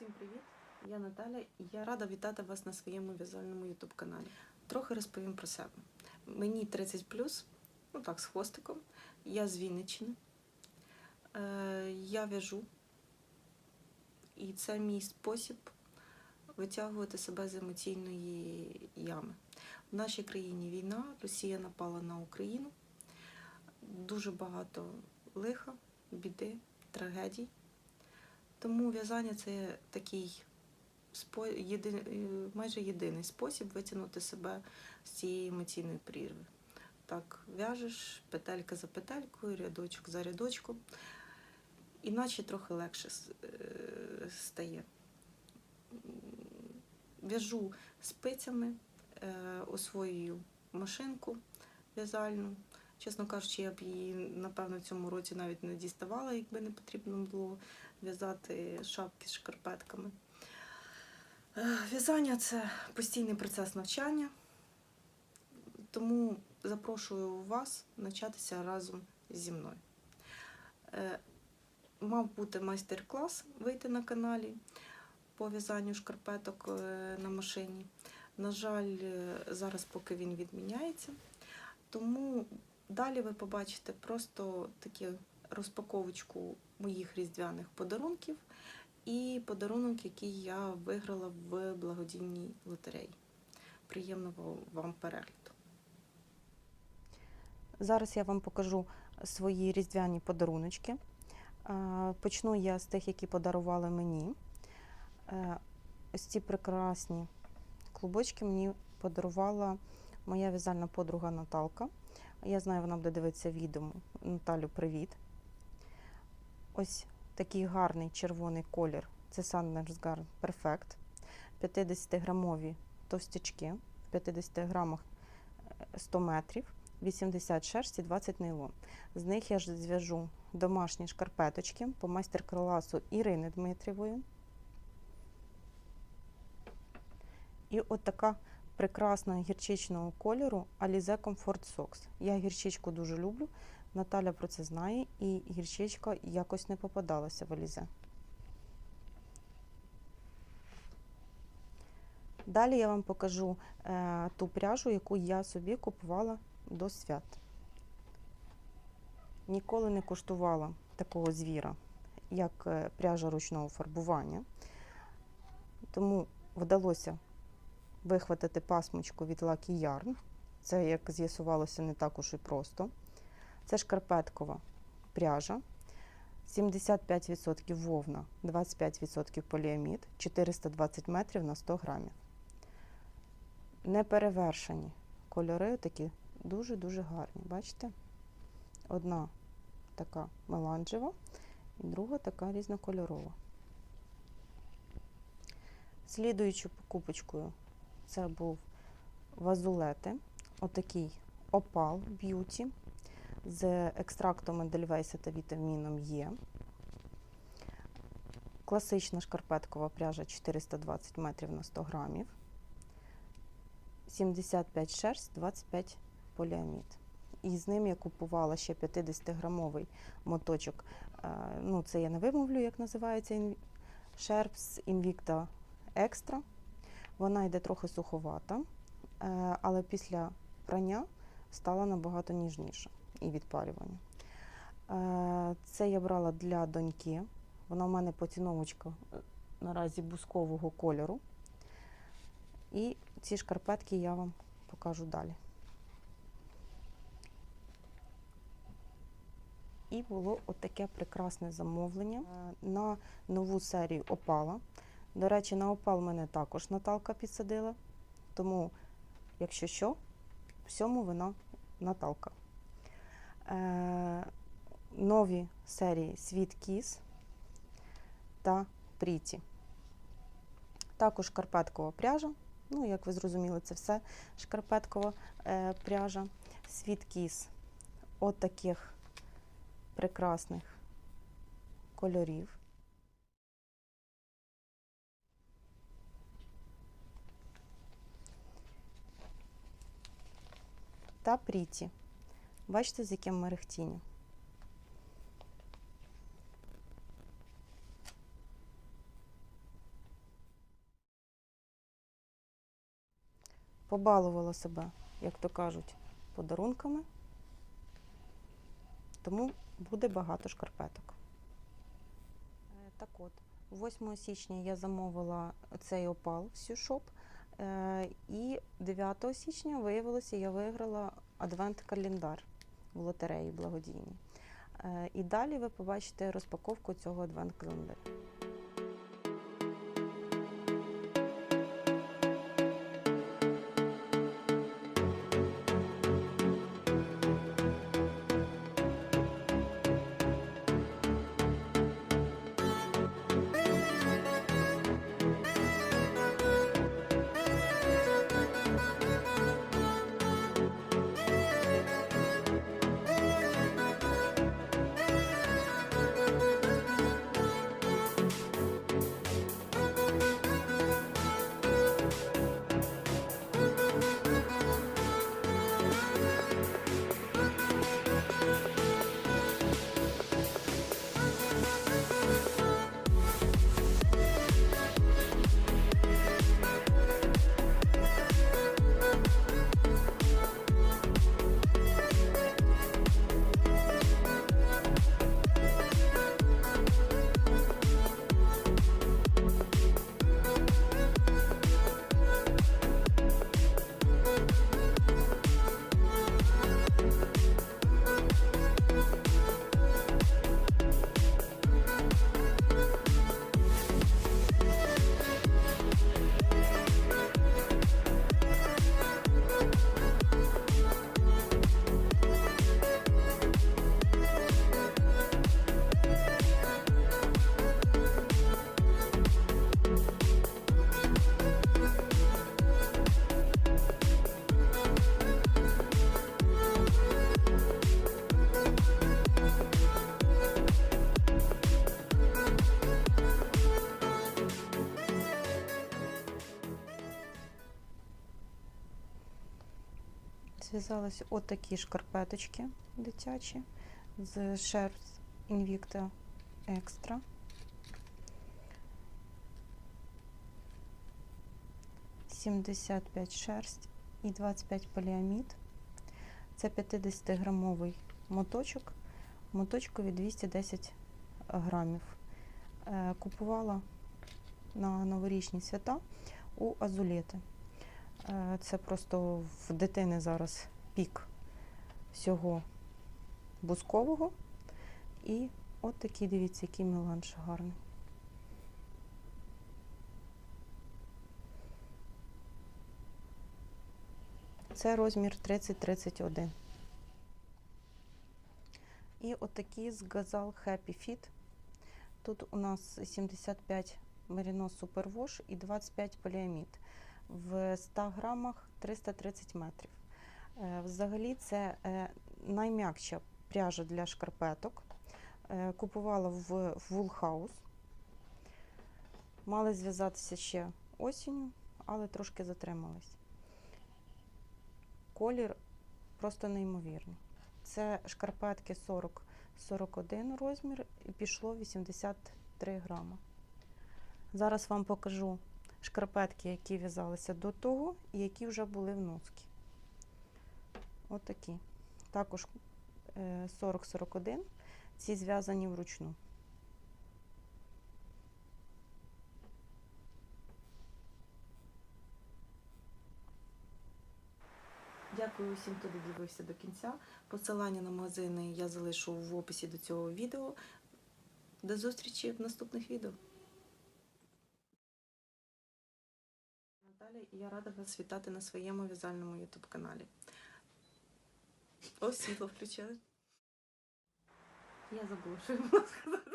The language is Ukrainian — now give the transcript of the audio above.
Усім привіт! Я Наталя і я рада вітати вас на своєму в'язальному ютуб каналі. Трохи розповім про себе. Мені 30 ну так, з хвостиком. Я з Вінниччини. Е, я в'яжу. І це мій спосіб витягувати себе з емоційної ями. В нашій країні війна, Росія напала на Україну. Дуже багато лиха, біди, трагедій. Тому в'язання це такий е, майже єдиний спосіб витягнути себе з цієї емоційної прірви. Так, в'яжеш петелька за петелькою, рядочок за рядочком, іначе трохи легше е, стає. В'яжу спицями, е, освоюю машинку в'язальну. Чесно кажучи, я б її, напевно, в цьому році навіть не діставала, якби не потрібно було в'язати шапки з шкарпетками. Е, В'язання це постійний процес навчання, тому запрошую вас навчатися разом зі мною. Е, Мав бути майстер-клас вийти на каналі по в'язанню шкарпеток е, на машині. На жаль, зараз поки він відміняється. Тому далі ви побачите просто таку розпаковочку моїх різдвяних подарунків і подарунок, який я виграла в благодійній лотереї. Приємного вам перегляду. Зараз я вам покажу свої різдвяні подаруночки. Е, Почну я з тих, які подарували мені. Е, Ось ці прекрасні клубочки мені подарувала моя в'язальна подруга Наталка. Я знаю, вона буде дивитися відео. Наталю, привіт. Ось такий гарний червоний колір. Це Garden Perfect. 50-грамові товстячки. В 50 грамах е, 100 метрів. 80 шерсті, 20 нейлон. З них я ж зв'яжу домашні шкарпеточки по майстер-класу Ірини Дмитрівої. І от така прекрасна гірчичного кольору Alize Comfort Socks. Я гірчичку дуже люблю. Наталя про це знає, і гірчичка якось не попадалася в Alize. Далі я вам покажу е, ту пряжу, яку я собі купувала до свят. Ніколи не куштувала такого звіра, як е, пряжа ручного фарбування. Тому вдалося вихватити пасмочку від Lucky Yarn. Це, як з'ясувалося, не так уж і просто. Це шкарпеткова пряжа. 75% вовна, 25% поліамід, 420 метрів на 100 грамів. Неперевершені кольори такі дуже-дуже гарні. Бачите? Одна така меланжева, і друга така різнокольорова. Слідуючою покупочкою це був вазулети, отакий опал б'юті з екстрактом Едельвейса та вітаміном Е. Класична шкарпеткова пряжа 420 метрів на 100 грамів. 75 шерсть, 25 поліамід. І з ним я купувала ще 50-грамовий моточок. Е, Ну, це я не вимовлю, як називається Ін- Sherps Invicta Extra. Вона йде трохи суховата, е, але після прання стала набагато ніжніша і відпалювання. Е, Це я брала для доньки. Вона в мене поціновочка е, наразі бускового кольору. І ці шкарпетки я вам покажу далі. І було отаке прекрасне замовлення на нову серію опала. До речі, на опал мене також Наталка підсадила. Тому, якщо що, всьому вина Наталка. Е, нові серії Sweet Kiss та Пріті. Також шкарпеткова пряжа. Ну, як ви зрозуміли, це все шкарпеткова е, пряжа. Sweet Kiss от таких прекрасних кольорів. та пріті. Бачите, з яким мерехтінням. Побалувала себе, як то кажуть, подарунками, тому буде багато шкарпеток. Е, так от, 8 січня я замовила цей опал в Сюшоп. Е, І 9 січня виявилося, я виграла адвент-календар в лотереї благодійній. Е, І далі ви побачите розпаковку цього адвент-календаря. Зв'язалися отакі шкарпеточки дитячі з шерсть Invicta Extra. Сімдесят п'ять шерсть і 25 поліамід. Це 50-грамовий моточок. Моточкові 210 грамів. Е, Купувала на новорічні свята у Азулети. Е, Це просто в дитини зараз пік всього бускового. І от такий, дивіться, який меланж гарний. Це розмір 30-31. І от з Gazal Happy Fit. Тут у нас 75 Merino Super Wash і 25 поліамід в 100 грамах 330 метрів. Е, Взагалі це е, найм'якша пряжа для шкарпеток. Е, Купувала в Wool Мали зв'язатися ще осінню, але трошки затримались. Колір просто неймовірний. Це шкарпетки 40-41 розмір і пішло 83 грама. Зараз вам покажу шкарпетки, які в'язалися до того, і які вже були в носки. От. Також е, 40-41. Ці зв'язані вручну. Дякую усім, хто додивився до кінця. Посилання на магазини я залишу в описі до цього відео. До зустрічі в наступних відео. Я рада вас вітати на своєму в'язальному ютуб каналі. Ось світло включили. Я що я сказати.